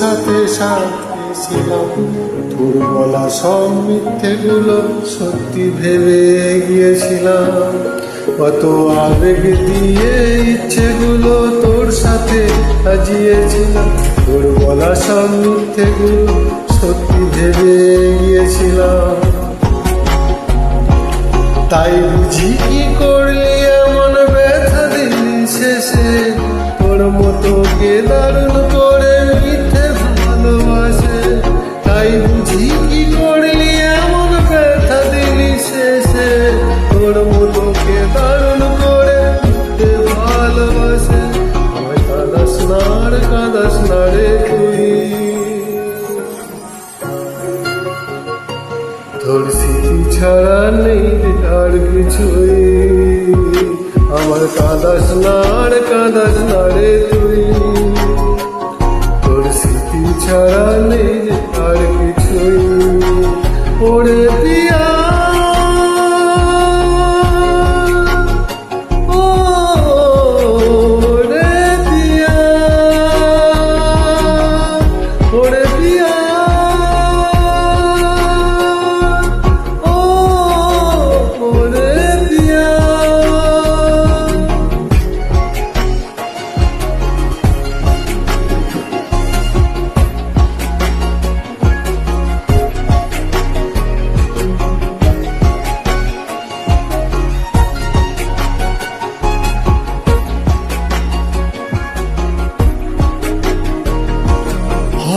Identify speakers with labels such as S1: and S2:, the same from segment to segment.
S1: সাথে ছিলাম। তোর বলা সব মিথ্যেগুলো সত্যি ভেবে গিয়েছিলাম। কত আবেগ দিয়ে ইচ্ছেগুলো তোর সাথে সাজিয়েছিলাম। তোর বলা সব মিথ্যেগুলো সত্যি ভেবে গিয়েছিলাম। তাই বুঝি কি দারুণ করে মিথ্যে ভালোবাসে, আমায় কাদাস না রে, কাদাস রে। তুই তোর ছাড়া নেই আর কিছুই। আমার কাদাস না আর কাদাস রে তুই। তোর স্মৃতি ছাড়া নেই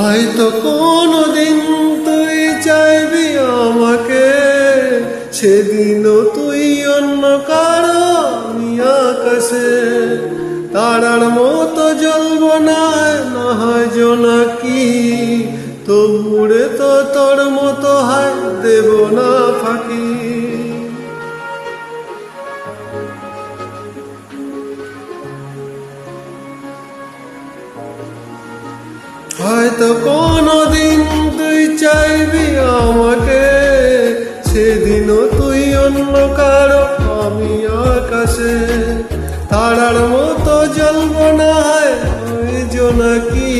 S1: হয়তো কোনদিন তুই চাইবি আমাকে, সেদিনও তুই অন্য কারও আকাশে তারার মতো জ্বলব না হয় জোনাকি তবুরে তো তোর মতো হয় দেব না ফাঁকি। হয়তো কোনদিন তুই চাইবি আমাকে, সেদিনও তুই অন্য কারও, আমি আকাশে। তারার মতো জ্বলব না হয় ওই জোনাকি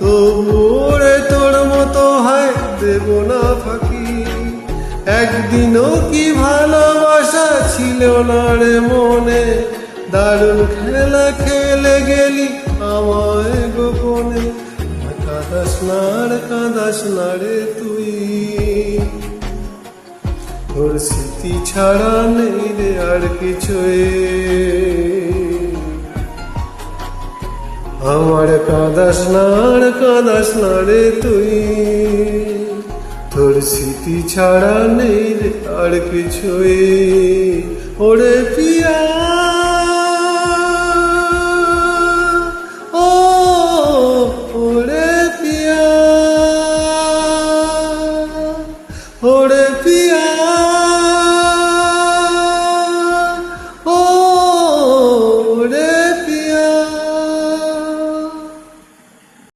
S1: তবুরে তোর মতো হয় দেব না ফাঁকি। একদিনও কি ভালোবাসা ছিল না রে মনে, দারুণ খেলা খেলে গেলি আমায় গোপনে। কাদাস না রে কাদাস না রে তুই। তোর স্মৃতি ছাড়া নেই রে আর কিছুই। আমার কাদাস না আর কাদাস না রে তুই। তোর স্মৃতি ছাড়া নেই রে আর কিছুই।